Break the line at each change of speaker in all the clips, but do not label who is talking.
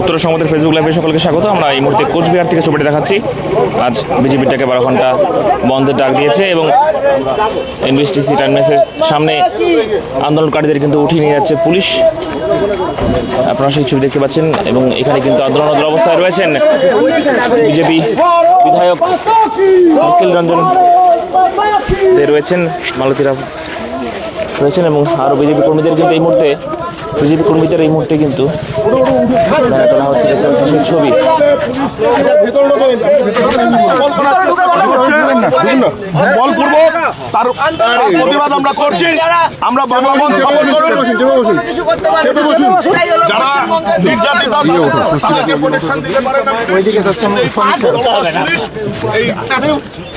উত্তর সংবাদের ফেসবুক লাইভে সকলকে স্বাগত। আমরা এই মুহূর্তে কোচবিহার থেকে ছবিটি দেখাচ্ছি। আজ বিজেপিটাকে বারো ঘণ্টা বন্ধের ডাক দিয়েছে এবং এনবিএসটিসি টার্মিনাসের সামনে আন্দোলনকারীদের কিন্তু উঠিয়ে নিয়ে যাচ্ছে পুলিশ। আপনারা সেই ছবি দেখতে পাচ্ছেন এবং এখানে কিন্তু আন্দোলনরত অবস্থায় রয়েছেন বিজেপি বিধায়ক নিখিল রঞ্জন রয়েছেন, মালতীরা রয়েছেন এবং আরও বিজেপি কর্মীদের কিন্তু এই মুহূর্তে বিজেপি কর্মীদের এই মুহূর্তে কিন্তু তোলা হচ্ছে দেখতে ছবি
তার প্রতিবাদ আমরা করছি আমরা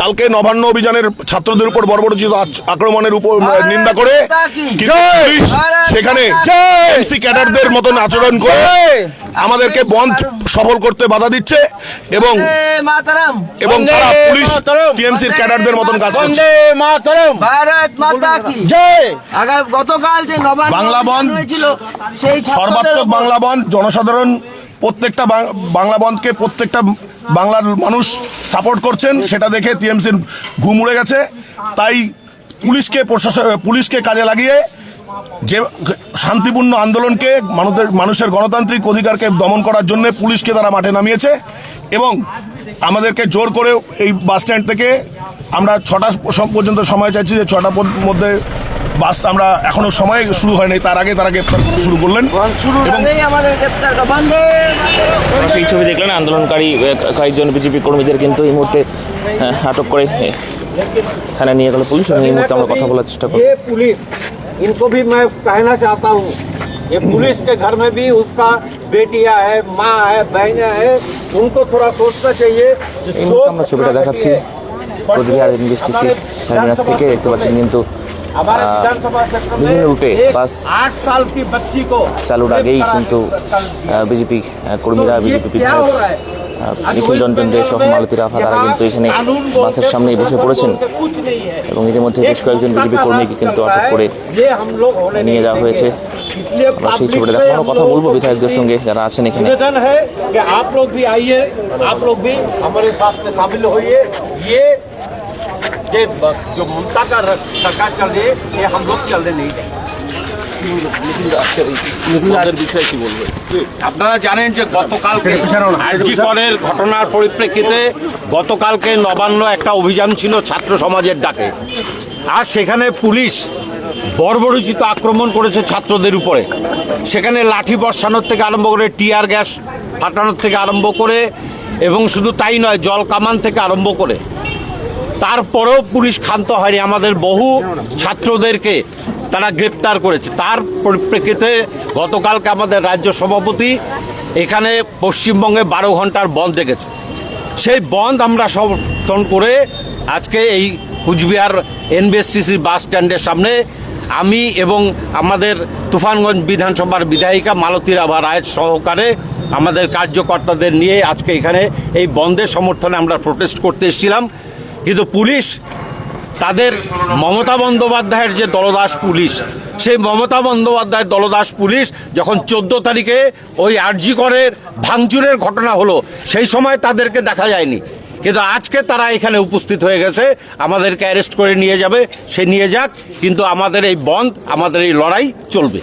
কালকে নবান্ন অভিযানের ছাত্রদের উপর বর্বরচিত আক্রমণের উপর নিন্দা করে সেখানে এমসি ক্যাডারদের মতন আচরণ করে আমাদেরকে বন্ধ সফল করতে বাধা দিচ্ছে এবং
মাতারাম।
এবং তারা পুলিশ টিএমসির ক্যাডারদের মতন কাজ করছে।
ভারত মাতা কি? আগাম গতকাল যে
বাংলা বন্ধ,
হয়েছিল সেই ছাত্রদের
সর্বাত্মক বাংলা বন্ধ। জনসাধারণ প্রত্যেকটা বাংলা বন্ধকে প্রত্যেকটা বাংলার মানুষ সাপোর্ট করছেন, সেটা দেখে টিএমসির ঘুম উড়ে গেছে। তাই পুলিশকে, প্রশাসন, পুলিশকে কাজে লাগিয়ে যে শান্তিপূর্ণ আন্দোলনকে মানুষের মানুষের গণতান্ত্রিক অধিকারকে দমন করার জন্য পুলিশকে তারা মাঠে নামিয়েছে এবং আমাদেরকে জোর করে এই বাস স্ট্যান্ড থেকে আমরা ছটা পর্যন্ত সময় চাইছি যে ছটার মধ্যে বাস আমরা এখনো সময় শুরু হয়নি তার আগে তারা গ্রেপ্তার করা শুরু করলেন
বন্ধ শুরুর
এবং
আগেই আমাদের গ্রেপ্তার বন্ধে
আপনারা সেই ছবি দেখলেন আন্দোলনকারী আহ, কয়েকজন বিজেপি কর্মীদের কিন্তু এই মুহূর্তে আহ, আটক করে আহ, থানায় নিয়ে গেল পুলিশ এবং এই মুহূর্তে আমরা কথা বলার চেষ্টা করি
ये पुलिस इनको भी मैं कहना चाहता हूँ ये पुलिस के घर में भी उसका बेटियां है माँ है बहनें हैं उनको थोड़ा सोचना चाहिए कि
এই
जो
মুহূর্তে আমরা ছবিটা
घटना
দেখাচ্ছি
घटी है,
কোচবিহার এনবিএসটিসি টার্মিনাস থেকে দেখতে পাচ্ছেন কিন্তু
हमारे विधानसभा क्षेत्र में
বিভিন্ন রুটে
एक
বাস
आठ साल की बच्ची को
চালুর আগেই
एक
কিন্তু
तरह
বিজেপি কর্মীরা
तो ये
বিজেপি
क्या
বিধায়ক
हो रहा है?
আহ, নিখিল রঞ্জন দে সহ মালতী রাফা তারা কিন্তু এখানে
कानून बोलते,
বাসের সামনেই বসে
प्रशासन
পড়েছেন
बोलते कुछ नहीं है
এবং ইতিমধ্যে বেশ
एक
কয়েকজন
कुत्ता
বিজেপি
का
কর্মীকে
राज
কিন্তু
चल
আটক
रहा है,
করে
ये हम लोग होने
নিয়ে
नहीं
যাওয়া হয়েছে
देंगे। इसलिए
আমরা সেই
public
ছবিটা
से
দেখানোর
हम
কথা
लोगों
বলবো
को
বিধায়কদের সঙ্গে যারা আছেন এখানে
निवेदन है कि आप लोग भी आइए आप लोग भी हमारे साथ में शामिल होइए ये ये ब- जो ममता का र- सरकार चल रही है ये हम लोग चलने नहीं देंगे আপনারা জানেন যে গতকালকে আরজি করের ঘটনার পরিপ্রেক্ষিতে গতকালকে নবান্ন একটা অভিযান ছিল ছাত্র সমাজের ডাকে আর সেখানে পুলিশ বর্বরচিত আক্রমণ করেছে ছাত্রদের উপরে সেখানে লাঠি বর্ষানোর থেকে আরম্ভ করে টিয়ার গ্যাস ফাটানোর থেকে আরম্ভ করে এবং শুধু তাই নয় জল কামান থেকে আরম্ভ করে তারপরেও পুলিশ ক্ষান্ত হয়নি। আমাদের বহু ছাত্রদেরকে তারা গ্রেপ্তার করেছে। তার পরিপ্রেক্ষিতে গতকালকে আমাদের রাজ্য সভাপতি এখানে পশ্চিমবঙ্গে বারো ঘণ্টার বন্ধ রেখেছে। সেই বন্ধ আমরা সমর্থন করে আজকে এই কুচবিহার এনবিএসটিসির বাস স্ট্যান্ডের সামনে আমি এবং আমাদের তুফানগঞ্জ বিধানসভার বিধায়িকা মালতী রাভা রায়ের সহকারে আমাদের কার্যকর্তাদের নিয়ে আজকে এখানে এই বন্ধের সমর্থনে আমরা প্রোটেস্ট করতে এসেছিলাম। কিন্তু পুলিশ তাদের মমতা বন্দ্যোপাধ্যায়ের যে দলদাস পুলিশ, সেই মমতা বন্দ্যোপাধ্যায়ের দলদাস পুলিশ যখন চোদ্দ তারিখে ওই আরজি করের ভাঙচুরের ঘটনা হলো, সেই সময় তাদেরকে দেখা যায়নি। কিন্তু আজকে তারা এখানে উপস্থিত হয়ে গেছে, আমাদেরকে অ্যারেস্ট করে নিয়ে যাবে, সে নিয়ে যাক, কিন্তু আমাদের এই বন্ধ, আমাদের এই লড়াই চলবে।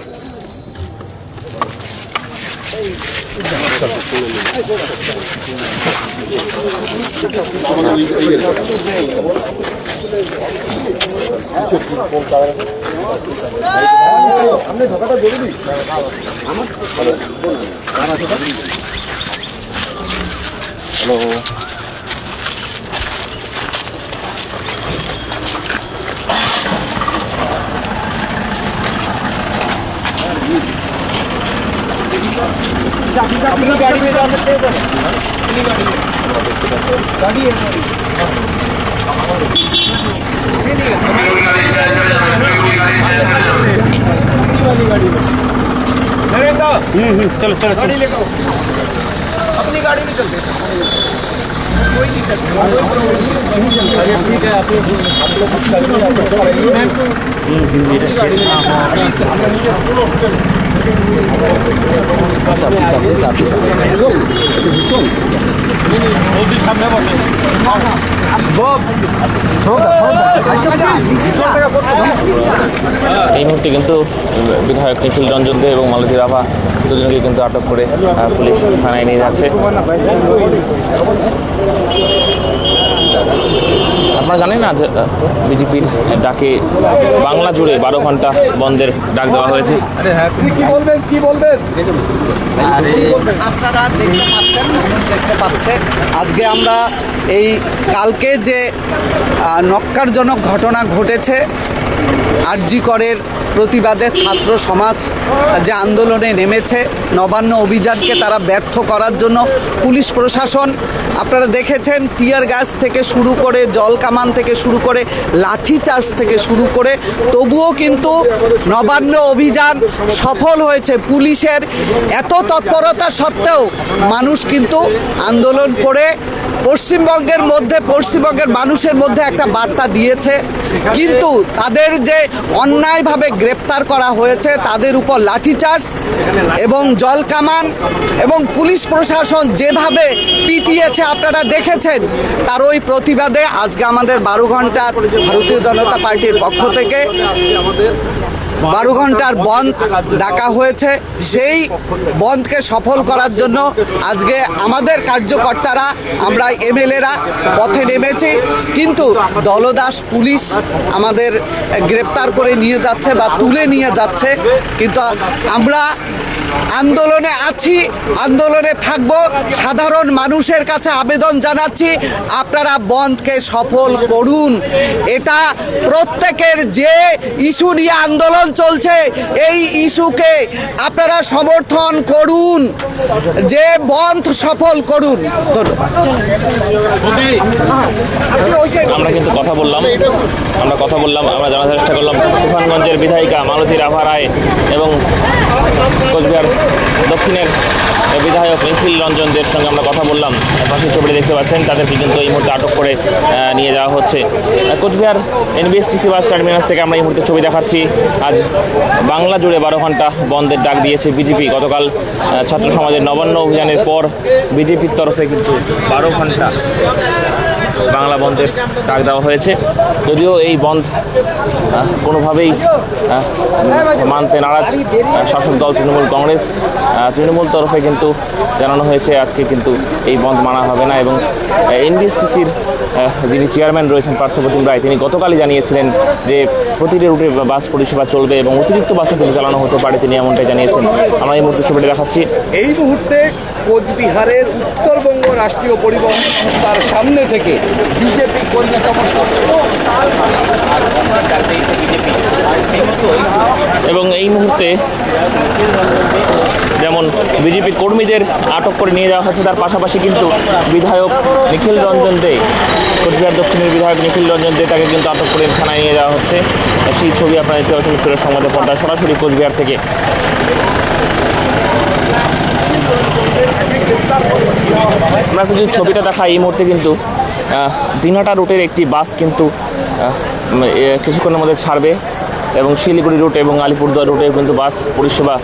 হ্যালো अपनी गाड़ी में जा सकते हैं अपनी गाड़ी में। है। हम्म, हम्म, चलो चलो गाड़ी ले अपनी गाड़ी में चलते कोई दिक्कत नहीं। ठीक है आप लोग हम्म,
गाड़ी में। हाँ, हाँ। এই মুহূর্তে কিন্তু বিধায়ক নিখিল রঞ্জন দে এবং মালতী রাভা দুজনকে কিন্তু আটক করে পুলিশ থানায় নিয়ে যাচ্ছে। আপনারা জানেন আজ বিজেপির ডাকে বাংলা জুড়ে বারো ঘণ্টা বন্ধের ডাক দেওয়া হয়েছে।
আপনারা দেখতে পাচ্ছেন দেখতে পাচ্ছে। আজকে আমরা এই কালকে যে নক্কারজনক ঘটনা ঘটেছে আরজি করের প্রতিবাদে ছাত্র সমাজ যে আন্দোলনে নেমেছে, নবান্ন অভিযানকে তারা ব্যর্থ করার জন্য পুলিশ প্রশাসন, আপনারা দেখেছেন, টিয়ার গ্যাস থেকে শুরু করে, জল কামান থেকে শুরু করে, লাঠি চার্জ থেকে শুরু করে, তবুও কিন্তু নবান্ন অভিযান সফল হয়েছে। পুলিশের এত তৎপরতা সত্ত্বেও মানুষ কিন্তু আন্দোলন করে পশ্চিমবঙ্গের মধ্যে, পশ্চিমবঙ্গের মানুষের মধ্যে একটা বার্তা দিয়েছে। কিন্তু তাদের যে অন্যায়ভাবে গ্রেপ্তার করা হয়েছে, তাদের উপর লাঠিচার্জ এবং জল কামান এবং পুলিশ প্রশাসন যেভাবে পিটিয়েছে, আপনারা দেখেছেন, তার ওই প্রতিবাদে আজকে আমাদের বারো ঘণ্টার ভারতীয় জনতা পার্টির পক্ষ থেকে বারো ঘণ্টার বন্ধ ডাকা হয়েছে। সেই বন্ধকে সফল করার জন্য আজকে আমাদের কার্যকর্তারা, আমরা এমএলএরা পথে নেমেছি। কিন্তু দলদাস পুলিশ আমাদের গ্রেপ্তার করে নিয়ে যাচ্ছে বা তুলে নিয়ে যাচ্ছে। কিন্তু আমরা আন্দোলনে আছি, আন্দোলনে থাকব। সাধারণ মানুষের কাছে আবেদন জানাচ্ছি, আপনারা বন্ধকে সফল করুন। এটা প্রত্যেকের যে ইস্যু নিয়ে আন্দোলন চলছে, এই ইস্যুকে আপনারা সমর্থন করুন। যে বন্ধ সফল করুন। ধন্যবাদ।
আমরা কিন্তু কথা বললাম। আমরা কথা বললাম, আমরা জানার চেষ্টা করলাম। তুফানগঞ্জের বিধায়িকা মালতী রাভা রায় এবং কোচবিহার দক্ষিণের বিধায়ক নিখিল রঞ্জনদের সঙ্গে আমরা কথা বললাম। পাশের ছবিটি দেখতে পাচ্ছেন, তাদেরকে কিন্তু এই মুহূর্তে আটক করে নিয়ে যাওয়া হচ্ছে। কোচবিহার এনবিএসটিসি বাস টার্মিনাস থেকে আমরা এই মুহূর্তে ছবি দেখাচ্ছি। আজ বাংলা জুড়ে বারো ঘণ্টা বন্ধের ডাক দিয়েছে বিজেপি। গতকাল ছাত্র সমাজের নবান্ন অভিযানের পর বিজেপির তরফে কিন্তু বারো ঘণ্টা বাংলা বন্ধের ডাক দেওয়া হয়েছে। যদিও এই বন্ধ কোনোভাবেই মানতে নারাজ শাসক দল তৃণমূল কংগ্রেস তৃণমূল তরফে কিন্তু জানানো হয়েছে, আজকে কিন্তু এই বন্ধ মানা হবে না এবং এনবিএসটিসির যিনি চেয়ারম্যান রয়েছেন পার্থপ্রতিম রায়, তিনি গতকালই জানিয়েছিলেন যে প্রতিটি রুটে বাস পরিষেবা চলবে এবং অতিরিক্ত বাসও কিন্তু চালানো হতে পারে, তিনি এমনটাই জানিয়েছেন। আমরা এই মুহূর্তে ছবিটা দেখাচ্ছি।
এই মুহূর্তে কোচবিহারের উত্তরবঙ্গ রাষ্ট্রীয় পরিবহন সংস্থার সামনে থেকে বিজেপি কর্মী
এবং এই মুহূর্তে যেমন বিজেপি কর্মীদের আটক করে নিয়ে যাওয়া হচ্ছে তার পাশাপাশি কিন্তু বিধায়ক নিখিল রঞ্জন দে, কোচবিহার দক্ষিণের বিধায়ক নিখিল রঞ্জন দে তাকে কিন্তু আটক করে থানায় নিয়ে যাওয়া হচ্ছে। সেই ছবি আপনারা দেখতে পাচ্ছেন উত্তরের সংবাদে পর্দা, সরাসরি কোচবিহার থেকে। আমরা কিন্তু ছবিটা দেখা, এই মুহূর্তে কিন্তু দিনহাটা রুটের একটি বাস কিন্তু কিছুক্ষণের মধ্যে ছাড়বে এবং শিলিগুড়ি রুট এবং আলিপুরদুয়ার রুটে কিন্তু বাস পরিষেবা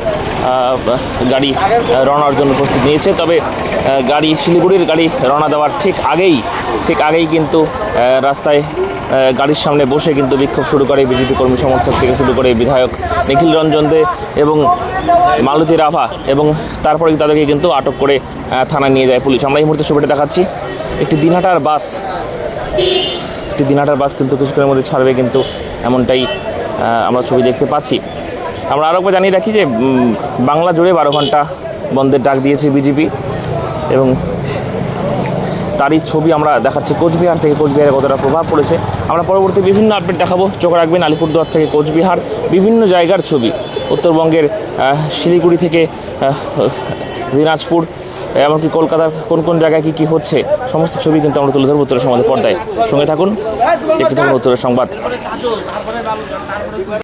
গাড়ি রওনার জন্য প্রস্তুত নিয়েছে। তবে গাড়ি, শিলিগুড়ির গাড়ি রওনা দেওয়ার ঠিক আগেই ঠিক আগেই কিন্তু রাস্তায় গাড়ির সামনে বসে কিন্তু বিক্ষোভ শুরু করে বিজেপি কর্মী সমর্থক থেকে শুরু করে বিধায়ক নিখিল রঞ্জন দে এবং মালতী রাভা এবং তারপরে তাদেরকে কিন্তু আটক করে থানায় নিয়ে যায় পুলিশ। আমরা এই মুহূর্তে ছবিটা দেখাচ্ছি। একটি দিনহাটার বাস। একটি দিনহাটার বাস কিন্তু কিছুক্ষণের মধ্যে ছাড়বে কিন্তু এমনটাই আমরা ছবি দেখতে পাচ্ছি। আমরা আরও একবার জানিয়ে রাখি যে বাংলা জুড়ে বারো ঘণ্টা বন্ধের ডাক দিয়েছে বিজেপি এবং তারই ছবি আমরা দেখাচ্ছি। কোচবিহার থেকে কোচবিহারে কতটা প্রভাব পড়েছে, আমরা পরবর্তী বিভিন্ন আপডেট দেখাবো। চোখ রাখবেন আলিপুরদুয়ার থেকে কোচবিহার, বিভিন্ন জায়গার ছবি। উত্তরবঙ্গের শিলিগুড়ি থেকে দিনাজপুর এমনকি কলকাতার কোন কোন জায়গায় কী কী হচ্ছে, সমস্ত ছবি কিন্তু আমরা তুলে ধরবো উত্তরের সমাজের পর্দায়। সঙ্গে থাকুন দেখতে থাকুন উত্তরের সংবাদ।